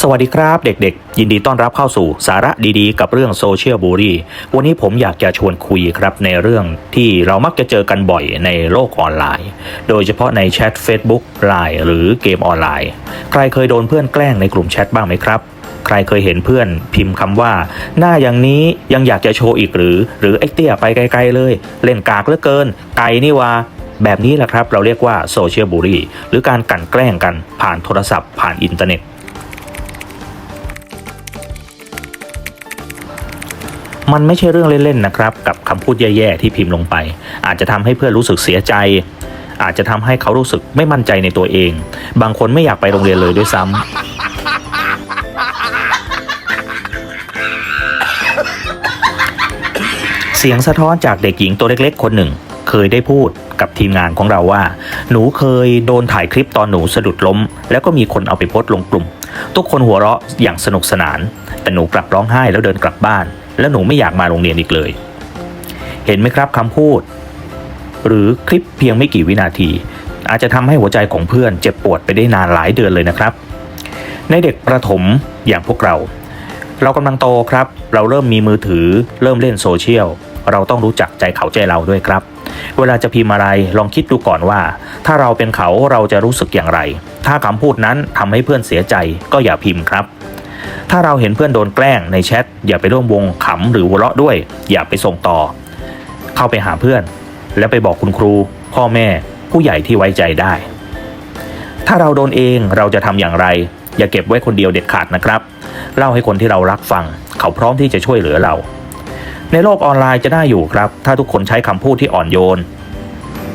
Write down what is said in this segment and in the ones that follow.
สวัสดีครับเด็กๆ ยินดีต้อนรับเข้าสู่สาระดีๆ กับเรื่องโซเชียลบูรี่วันนี้ผมอยากจะชวนคุยครับในเรื่องที่เรามักจะเจอกันบ่อยในโลกออนไลน์ โดยเฉพาะในแชท Facebook Line หรือเกมออนไลน์ ใครเคยโดนเพื่อนแกล้งในกลุ่มแชทบ้างไหมครับ ใครเคยเห็นเพื่อนพิมพ์คำว่า หน้าอย่างนี้ยังอยากจะโชว์อีกหรือ หรือไอ้เตี้ยไปไกลๆเลย เล่นกากเหลือเกิน ไก่นี่วาแบบนี้แหละครับเราเรียกว่าโซเชียลบูรี่หรือการกันแกล้งกันผ่านโทรศัพท์ผ่านอินเทอร์เน็ต มันไม่ใช่เรื่องเล่นๆนะครับกับคำพูดแย่ๆที่พิมพ์ลงไป อาจจะทำให้เพื่อนรู้สึกเสียใจ อาจจะทำให้เขารู้สึกไม่มั่นใจในตัวเอง บางคนไม่อยากไปโรงเรียนเลยด้วยซ้ำเสียงสะท้อนจากเด็กหญิงตัวเล็กๆ คนหนึ่ง เคยได้พูดกับทีมงานของเราว่า หนูเคยโดนถ่ายคลิปตอนหนูสะดุดล้ม แล้วก็มีคนเอาไปโพสต์ลงกลุ่ม ทุกคนหัวเราะอย่างสนุกสนาน แต่หนูกลับร้องไห้แล้วเดินกลับบ้าน แล้วหนูไม่อยากมาโรงเรียนอีกเลย เห็นไหมครับคำพูด หรือคลิปเพียงไม่กี่วินาที อาจจะทำให้หัวใจของเพื่อนเจ็บปวดไปได้นานหลายเดือนเลยนะครับ ในเด็กประถมอย่างพวกเรา เรากำลังโตครับ เราเริ่มมีมือถือ เริ่มเล่นโซเชียลเราต้องรู้จักใจเขาใจเราด้วยครับ เวลาจะพิมพ์อะไรลองคิดดูก่อนว่า ถ้าเราเป็นเขาเราจะรู้สึกอย่างไร ถ้าคำพูดนั้นทำให้เพื่อนเสียใจก็อย่าพิมพ์ครับ ถ้าเราเห็นเพื่อนโดนแกล้งในแชทอย่าไปร่วมวงขำหรือหัวเราะด้วย อย่าไปส่งต่อ เข้าไปหาเพื่อน แล้วไปบอกคุณครู พ่อแม่ ผู้ใหญ่ที่ไว้ใจได้ ถ้าเราโดนเองเราจะทำอย่างไร อย่าเก็บไว้คนเดียวเด็ดขาดนะครับ เล่าให้คนที่เรารักฟัง เขาพร้อมที่จะช่วยเหลือเรา ในโลกออนไลน์จะน่าอยู่ครับ ถ้าทุกคนใช้คำพูดที่อ่อนโยน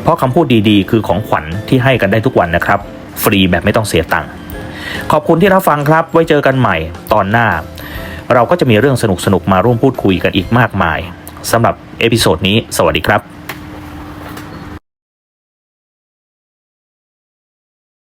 เพราะคำพูดดีๆ คือของขวัญที่ให้กันได้ทุกวันนะครับ ฟรีแบบไม่ต้องเสียตังค์ ขอบคุณที่รับฟังครับ ไว้เจอกันใหม่ตอนหน้า เราก็จะมีเรื่องสนุกๆมาร่วมพูดคุยกันอีกมากมายสำหรับเอพิโซดนี้ สวัสดีครับ